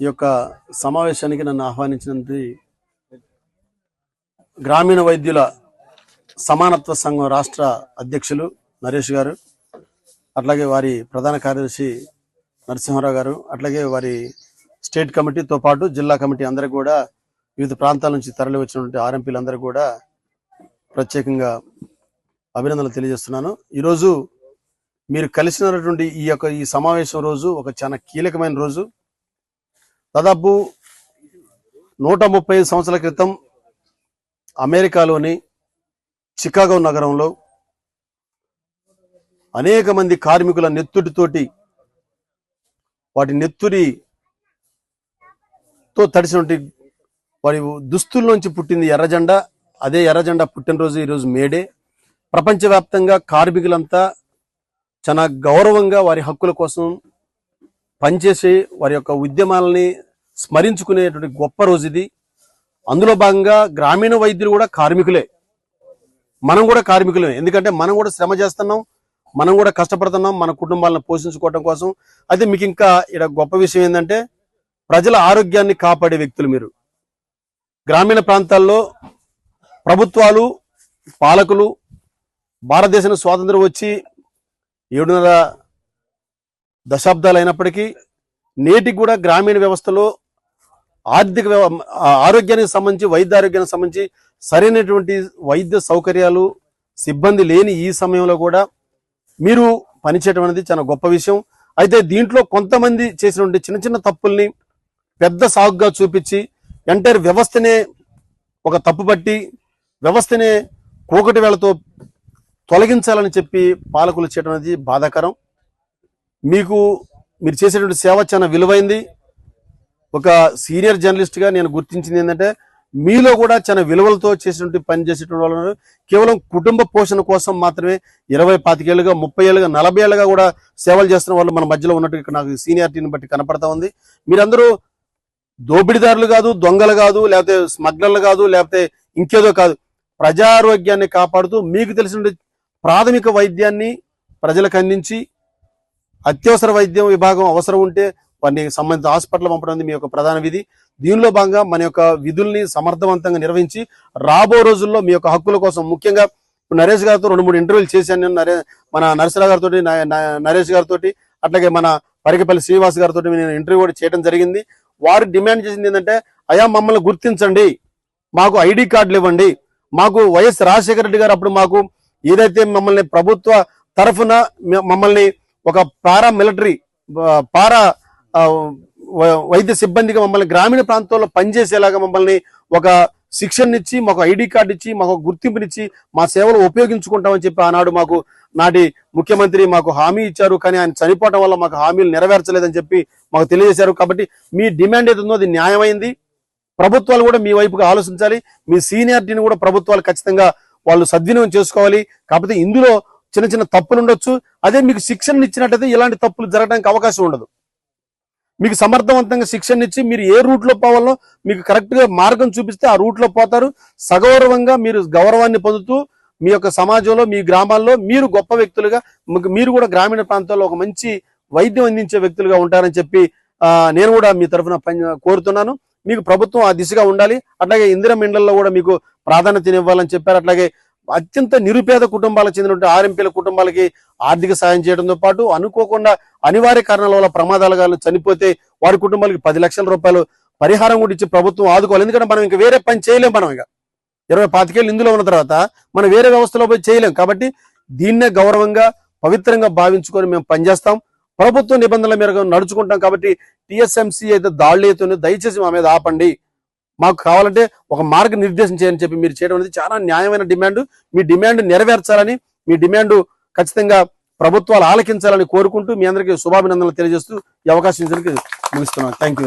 ఈ యొక్క సమావేశానికి నన్ను ఆహ్వానించినది గ్రామీణ వైద్యుల సమానత్వ సంఘం రాష్ట్ర అధ్యక్షులు నరేష్ గారు అట్లాగే వారి ప్రధాన కార్యదర్శి నరసింహారావు గారు అట్లాగే వారి స్టేట్ కమిటీతో పాటు జిల్లా కమిటీ అందరూ కూడా వివిధ ప్రాంతాల నుంచి తరలి వచ్చినటువంటి ఆర్ఎంపీలు అందరూ కూడా ప్రత్యేకంగా అభినందనలు తెలియజేస్తున్నాను. ఈరోజు మీరు కలిసినటువంటి ఈ యొక్క ఈ సమావేశం రోజు ఒక చాలా కీలకమైన రోజు. దాదాపు నూట ముప్పై సంవత్సరాల క్రితం అమెరికాలోని చికాగో నగరంలో అనేక మంది కార్మికుల నెత్తుడితోటి వాటి నెత్తుడితో తడిసినటువంటి వారి దుస్తుల్లోంచి పుట్టింది ఎర్రజెండా. అదే ఎర్రజెండా పుట్టినరోజు ఈరోజు మేడే ప్రపంచవ్యాప్తంగా కార్మికులంతా చాలా గౌరవంగా వారి హక్కుల కోసం పనిచేసి వారి యొక్క ఉద్యమాలని స్మరించుకునేటువంటి గొప్ప రోజు ఇది అందులో భాగంగా గ్రామీణ వైద్యులు కూడా కార్మికులే. మనం కూడా కార్మికులే ఎందుకంటే మనం కూడా శ్రమ చేస్తున్నాం మనం కూడా కష్టపడుతున్నాం మన కుటుంబాలను పోషించుకోవడం కోసం. అయితే మీకు ఇంకా ఇక్కడ గొప్ప విషయం ఏంటంటే ప్రజల ఆరోగ్యాన్ని కాపాడే వ్యక్తులు మీరు. గ్రామీణ ప్రాంతాల్లో ప్రభుత్వాలు పాలకులు భారతదేశం స్వాతంత్రం వచ్చి ఏడున్నర దశాబ్దాలు అయినప్పటికీ నేటికి కూడా గ్రామీణ వ్యవస్థలో ఆర్థిక వ్యవ- ఆరోగ్యానికి సంబంధించి వైద్య ఆరోగ్యానికి సంబంధించి సరైనటువంటి వైద్య సౌకర్యాలు సిబ్బంది లేని ఈ సమయంలో కూడా మీరు పనిచేయడం అనేది చాలా గొప్ప విషయం. అయితే దీంట్లో కొంతమంది చేసినటువంటి చిన్న చిన్న తప్పుల్ని పెద్ద సాగుగా చూపించి ఎంటైర్ వ్యవస్థనే ఒక తప్పు పట్టి వ్యవస్థనే కూకటి వేళతో తొలగించాలని చెప్పి పాలకులు చేయడం అనేది బాధాకరం. మీకు మీరు చేసేటువంటి సేవ చాలా విలువైంది. ఒక సీనియర్ జర్నలిస్ట్గా నేను గుర్తించింది ఏంటంటే మీలో కూడా చాలా విలువలతో చేసినటువంటి పని చేసేటువంటి వాళ్ళు కేవలం కుటుంబ పోషణ కోసం మాత్రమే ఇరవై పాతికేళ్ళుగా ముప్పై ఏళ్ళుగా నలభై ఏళ్ళుగా కూడా సేవలు చేస్తున్న వాళ్ళు మన మధ్యలో ఉన్నట్టు ఇక్కడ నాకు సీనియారిటీని బట్టి కనపడతా ఉంది. మీరందరూ దోపిడీదారులు కాదు దొంగలు కాదు లేకపోతే స్మగ్లర్లు కాదు లేకపోతే ఇంకేదో కాదు. ప్రజారోగ్యాన్ని కాపాడుతూ మీకు తెలిసిన ప్రాథమిక వైద్యాన్ని ప్రజలకు అందించి అత్యవసర వైద్యం విభాగం అవసరం ఉంటే వారిని సంబంధిత హాస్పిటల్ పంపడం అనేది మీ యొక్క ప్రధాన విధి. దీనిలో భాగంగా మన యొక్క విధుల్ని సమర్థవంతంగా నిర్వహించి రాబో రోజుల్లో మీ యొక్క హక్కుల కోసం ముఖ్యంగా నరేష్ గారితో రెండు మూడు ఇంటర్వ్యూలు చేశాను నేను నరే మన నరసరావు గారితో నరేష్ గారితో అట్లాగే మన పరికపల్లి శ్రీనివాస్ గారితో నేను ఇంటర్వ్యూ కూడా చేయడం జరిగింది. వారు డిమాండ్ చేసింది ఏంటంటే అయా మమ్మల్ని గుర్తించండి. మాకు ఐడి కార్డులు ఇవ్వండి. మాకు వైఎస్ రాజశేఖర రెడ్డి గారు అప్పుడు మాకు ఏదైతే మమ్మల్ని ప్రభుత్వ తరఫున మమ్మల్ని ఒక పారా మిలిటరీ పారా వైద్య సిబ్బందిగా మమ్మల్ని గ్రామీణ ప్రాంతాల్లో పనిచేసేలాగా మమ్మల్ని ఒక శిక్షణనిచ్చి మాకు ఐడి కార్డు ఇచ్చి మాకు గుర్తింపునిచ్చి మా సేవలు ఉపయోగించుకుంటామని చెప్పి ఆనాడు మాకు నాటి ముఖ్యమంత్రి మాకు హామీ ఇచ్చారు. కానీ ఆయన చనిపోవడం వల్ల మాకు హామీలు నెరవేర్చలేదని చెప్పి మాకు తెలియజేశారు. కాబట్టి మీ డిమాండ్ ఏదో అది న్యాయమైంది. ప్రభుత్వాలు కూడా మీ వైపుగా ఆలోచించాలి. మీ సీనియారిటీని కూడా ప్రభుత్వాలు ఖచ్చితంగా వాళ్ళు సద్వినియోగం చేసుకోవాలి. కాకపోతే ఇందులో చిన్న చిన్న తప్పులు ఉండొచ్చు. అదే మీకు శిక్షణ ఇచ్చినట్టయితే ఇలాంటి తప్పులు జరగడానికి అవకాశం ఉండదు. మీకు సమర్థవంతంగా శిక్షణ ఇచ్చి మీరు ఏ రూట్లో పోవాలో మీకు కరెక్ట్గా మార్గం చూపిస్తే ఆ రూట్లో పోతారు. సగౌరవంగా మీరు గౌరవాన్ని పొందుతూ మీ యొక్క సమాజంలో మీ గ్రామాల్లో మీరు గొప్ప వ్యక్తులుగా మీకు- మీరు కూడా గ్రామీణ ప్రాంతాల్లో ఒక మంచి వైద్యం అందించే వ్యక్తులుగా ఉంటారని చెప్పి నేను కూడా మీ తరఫున పని కోరుతున్నాను. మీకు ప్రభుత్వం ఆ దిశగా ఉండాలి. అట్లాగే ఇందిరా మిండల్లో కూడా మీకు ప్రాధాన్యత ఇవ్వాలని చెప్పారు. అట్లాగే అత్యంత నిరుపేద కుటుంబాలకు చెందినటువంటి ఆర్ఎంపీల కుటుంబాలకి ఆర్థిక సాయం చేయడంతో పాటు అనుకోకుండా అనివార్య కారణాల వల్ల ప్రమాదాలు కానీ చనిపోతే వారి కుటుంబాలకి పది లక్షల రూపాయలు పరిహారం కూడా ఇచ్చి ప్రభుత్వం ఆదుకోవాలి. ఎందుకంటే మనం ఇంకా వేరే పని చేయలేం మనం ఇక. ఇరవై పాతికేళ్ళు ఇందులో ఉన్న తర్వాత మనం వేరే వ్యవస్థలో పోయి చేయలేం. కాబట్టి దీన్నే గౌరవంగా పవిత్రంగా భావించుకొని మేము పనిచేస్తాం. ప్రభుత్వ నిబంధనల మేరకు నడుచుకుంటాం. కాబట్టి టీఎస్ఎంసీ అయితే దాడులు అవుతుందో దయచేసి మా మీద ఆపండి. మాకు కావాలంటే ఒక మార్గ నిర్దేశం చేయని చెప్పి మీరు చేయడం అనేది చాలా న్యాయమైన డిమాండ్. మీ డిమాండ్ నెరవేర్చాలని మీ డిమాండ్ ఖచ్చితంగా ప్రభుత్వాలు ఆలకించాలని కోరుకుంటూ మీ అందరికీ శుభాభినందనలు తెలియజేస్తూ ఈ అవకాశం ఇచ్చినందుకు ముగిస్తున్నాను థ్యాంక్ యూ